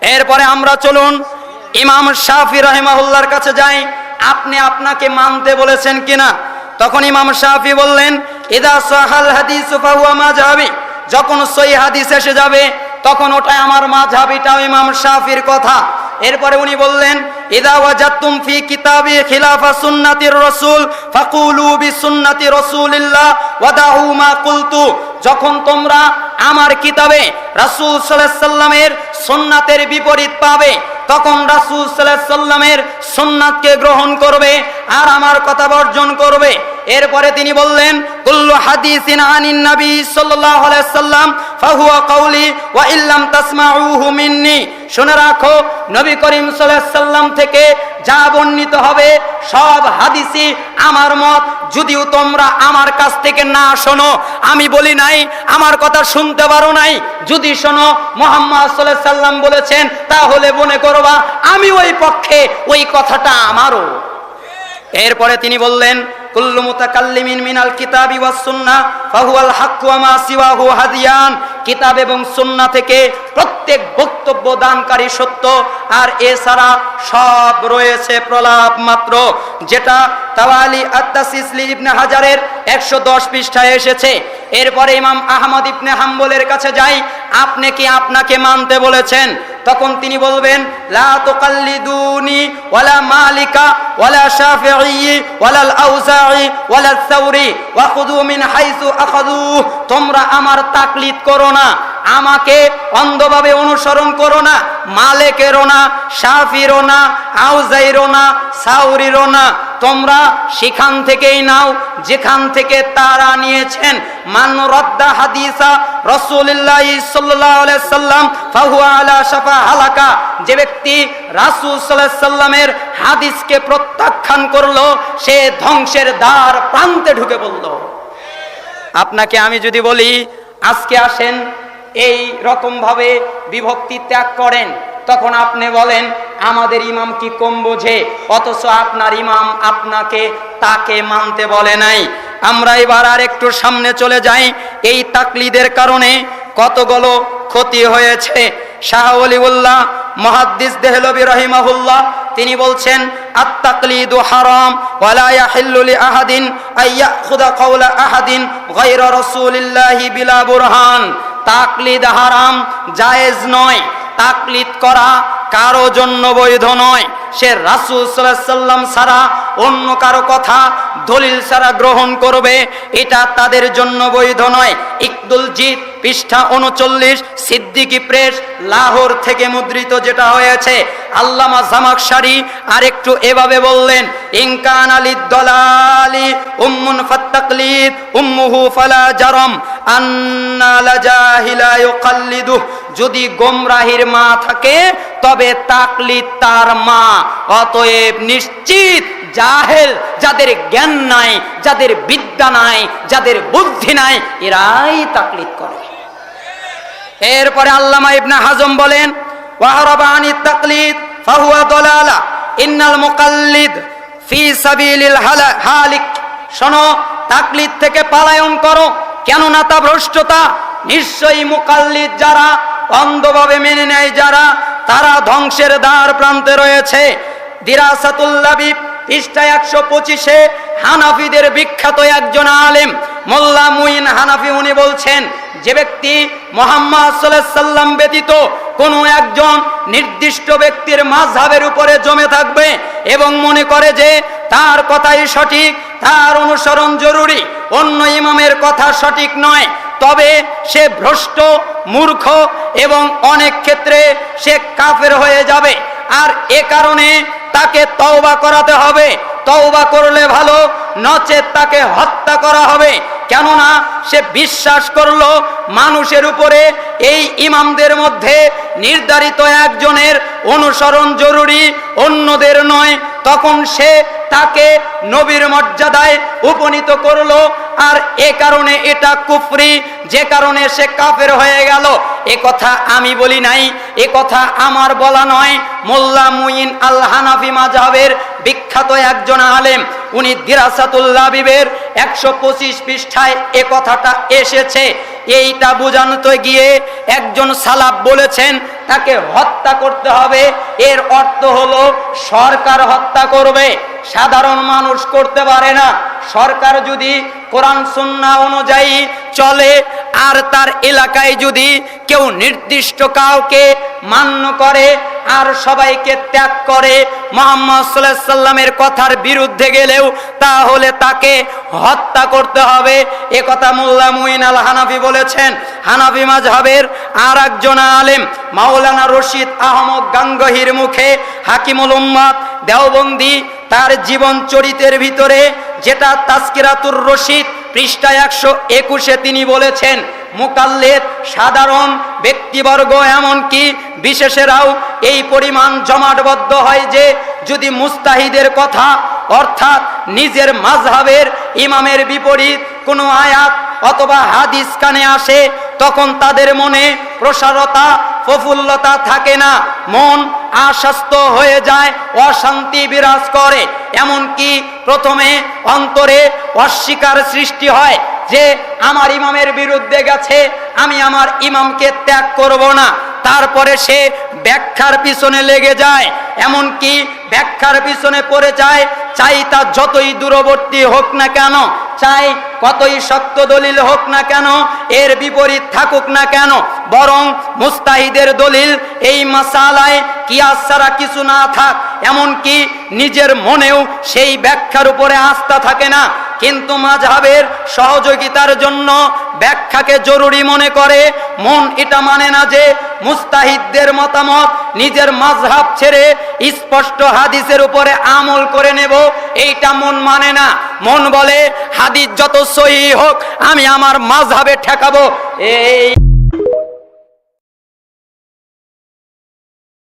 এরপরে আমরা চলুন, ইমাম শাফি রহিমাহুল্লার কাছে যাই। আপনি আপনাকে মানতে বলেছেন কিনা? তখন ইমাম শাফি বললেন হাদিস যখন সই হাদিস এসে যাবে, তখন ওটাই আমার মাঝহাবিটাও ইমাম শাফির কথা। এরপরে উনি বললেন খিলাফা ফাকুলু মা কুলতু। যখন তোমরা আমার কিতাবে রাসূল সাল্লামের সুন্নাতের বিপরীত পাবে তখন রাসুল সাল্লামের সোননাথকে গ্রহণ করবে আর আমার কথা বর্জন করবে। এরপরে তিনি বললেন, কুল্লু হাদিসিন আনিন নবী সাল্লাল্লাহু আলাইহি সাল্লাম ফাহুয়া কওলি, ওয়া ইল্লাম তাসমাউহু মিন্নি। শুনে রাখো, নবী করিম সাল্লাল্লাহু আলাইহি সাল্লাম থেকে যা বর্ণিত হবে, সব হাদিসই আমার মত। যদিও তোমরা আমার কাছ থেকে না শোনো, আমি বলি নাই, আমার কথা শুনতে পারো নাই। যদি শোনো, মোহাম্মদ সাল্লাল্লাহু আলাইহি সাল্লাম বলেছেন, তাহলে মনে করবা, আমি ওই পক্ষে ওই কথাটা আমারও। এরপরে তিনি বললেন কুল্লু মুতাকাল্লিমিন মিনাল কিতাবি ওয়াস সুন্নাহ ফাহুয়াল হাক্কু ওয়া মা হাদিয়ান। কিতাব এবং সুন্নাহ থেকে প্রত্যেক বক্তব্য দানকারী সত্য, আর এছাড়া সব রয়েছে প্রলাপ মাত্র, যেটা তাওয়ালি আত্তাসিসলি ইবনে হাজারের 110 পৃষ্ঠায় এসেছে। এরপরে ইমাম আহমদ ইবনে হাম্বলের কাছে যাই, আপনি কি আপনাকে মানতে বলেছেন? তখন তিনি বলবেন, লা মালিকা আখাযু। তোমরা আমার তাকলিদ করো না, আমাকে অন্ধভাবে অনুসরণ করো না, মালেকেরও না, শাফিরও না, আউজাইরও না, সাউরিরও না। তোমরা সেখান থেকেই নাও, যেখান থেকে তারা নিয়েছেন। মান রদ্দা হাদিসা আলাইহি সাল্লাম, ফাহুয়া আলা শাফা হালাকা। যে ব্যক্তি রাসূল আলাইহি সাল্লামের হাদিসকে প্রত্যাখ্যান করল, সে ধ্বংসের দ্বার প্রান্তে ঢুকে পড়ল। আপনাকে আমি যদি বলি, আজকে আসেন, এই রকম ভাবে বিভক্তি ত্যাগ করেন। তখন আপনি বলেন, আমাদের ইমাম কি কম বোঝে? অথচ আপনার ইমাম আপনাকে তাকে মানতে বলে নাই। আমরা এবার আর একটু সামনে চলে যাই। এই তাকলিদের কারণে কতগুলো ক্ষতি হয়েছে। শাহ অলিউল্লাহ, মহাদ্দিস দেহলবি রহিমাহুল্লাহ, তিনি বলছেন, আত্তাকলিদু হারাম, ওয়ালা ইয়াহিল্লু লি আহাদিন আইয়াখুদা কওলা আহাদিন গায়রা রাসূলিল্লাহি বিলা বুরহান। তাকলিদ হারাম, জায়েজ নয়। তাকলিদ করা কারও জন্য বৈধ নয়। সে রাসূল সাল্লাম ছাড়া অন্য কারও কথা দলিল ছাড়া গ্রহণ করবে, এটা তাদের জন্য বৈধ নয়। ইকদুল জিত পৃষ্ঠা উনচল্লিশ, সিদ্দিকি প্রেস, লাহোর থেকে মুদ্রিত যেটা হয়েছে। আল্লামা জামাকশারি আর একটু এভাবে বললেন ইনকান আলী দলালি উম্মুন ফাত্তাকলিদ, উম্মুহু ফালা জারম, আন্না লাজাহিলা ইউকাল্লিদু যদি গোমরাহির মা থাকে, তবে তাকলিদ তার মা। অতএব নিশ্চিত, জাহেল, যাদের জ্ঞান নাই, যাদের বিদ্যা নাই, যাদের বুদ্ধি নাই, এরাই তাকলিদ করে। এরপরে আল্লামা ইবনে হাজম বলেন ওয়াহরাবানি তাকলিদ, ফাহুয়া দলালা, ইন্নাল মুকাল্লিদ ফি সাবিলিল হালিক। শোনো, তাকলিদ থেকে পালায়ন করো, কেননা তা ভ্রষ্টতা। নিশ্চয়ই মুকাল্লিদ যারা অন্ধভাবে মেনে নেয় যারা, তারা ধ্বংসের দ্বার প্রান্তে রয়েছে। দিরাসাতুল্লাবি পৃষ্ঠা একশো পঁচিশে হানাফিদের বিখ্যাত একজন আলেম, মোল্লা মুইন হানাফি, উনি বলছেন, যে ব্যক্তি মোহাম্মদ সাল্লাম ব্যতীত কোনো একজন নির্দিষ্ট ব্যক্তির মাঝহাবের উপরে জমে থাকবে এবং মনে করে যে তার কথাই সঠিক, তার অনুসরণ জরুরি, অন্য ইমামের কথা সঠিক নয় তবে সে ভ্রষ্ট, মূর্খ এবং অনেক ক্ষেত্রে সে কাফের হয়ে যাবে। আর এ কারণে তাকে তওবা করাতে হবে। তওবা করলে ভালো, নচেত তাকে হত্যা করা হবে। কেননা সে বিশ্বাস করল মানুষের উপরে এই ইমামদের মধ্যে নির্ধারিত একজনের অনুসরণ জরুরি, অন্যদের নয়। তখন সে তাকে নবীর মর্যাদায় উপনীত করল, আর এ কারণে এটা কুফরি, যে কারণে সে কাফের হয়ে গেল। এ কথা আমি বলি নাই, এ কথা আমার বলা নয়। মোল্লা মুইন আল হানাফি মাযহাবের বিখ্যাত একজন আলেম, উনি দিরাসাতুল্লাহ বিবের একশো পঁচিশ পৃষ্ঠায় এ কথাটা এসেছে। এইটা বোঝানোতে গিয়ে একজন সালাব বলেছেন, তাকে হত্যা করতে হবে। এর অর্থ হলো, সরকার হত্যা করবে। সাধারণ মানুষ করতে পারে না। সরকার যদি কোরআন সুন্না অনুযায়ী চলে, আর তার এলাকায় যদি কেউ নির্দিষ্ট কাউকে মান্য করে আর সবাইকে ত্যাগ করে মোহাম্মদ সাল্লাহ সাল্লামের কথার বিরুদ্ধে গেলেও তাহলে তাকে হত্যা করতে হবে। এ কথা মোল্লা মুইন আল হানাফি বলেছেন। হানাফি মাজহাবের আর একজন আলেম মাওলানা রশিদ আহমদ গাঙ্গহির মুখে হাকিমুল উম্মাদ দেওবন্দি তার জীবন চরিতের ভিতরে যেটা তাস্কিরাতুর রশিদ পৃষ্ঠা একশো একুশে তিনি বলেছেন মুকাল্লেদ, সাধারণ ব্যক্তিবর্গ এমনকি বিশেষেরাও এই পরিমাণ জমাটবদ্ধ হয় যে যদি মুস্তাহিদের কথা, অর্থাৎ নিজের মাঝহাবের ইমামের বিপরীত কোনো আয়াত অথবা হাদিস কানে আসে, তখন তাদের মনে প্রসারতা, প্রফুল্লতা থাকে না। মন আশ্বস্ত হয়ে যায়, অশান্তি বিরাজ করে। এমনকি প্রথমে অন্তরে অস্বীকার সৃষ্টি হয়। যে আমার ইমামের বিরুদ্ধে গেছে, আমি আমার ইমামকে ত্যাগ করব না। তারপরে সে ব্যাখ্যার পিছনে লেগে যায়, এমনকি ব্যাখ্যার পিছনে পড়ে যায়, চাই তা যতই দূরবর্তী হোক না কেন, চাই কতই শক্ত দলিল হোক না কেন, এর বিপরীত থাকুক না কেন, বরং মুস্তাহিদের দলিল এই মাসালায় কিয়াস ছাড়া কিছু না থাক, এমনকি নিজের মনেও সেই ব্যাখ্যার উপরে আস্থা থাকে না। কিন্তু মাঝহাবের সহযোগিতার জন্য ব্যাখ্যাকে জরুরি মনে করে। মন এটা মানে না যে মুস্তাহিদদের মতামত নিজের মাঝহাব ছেড়ে স্পষ্ট হাদিসের উপরে আমল করে নেব, এইটা মন মানে না। মন বলে, হাদিস যত সহি হোক, আমি আমার মাঝহাবে ঠেকাবো। এই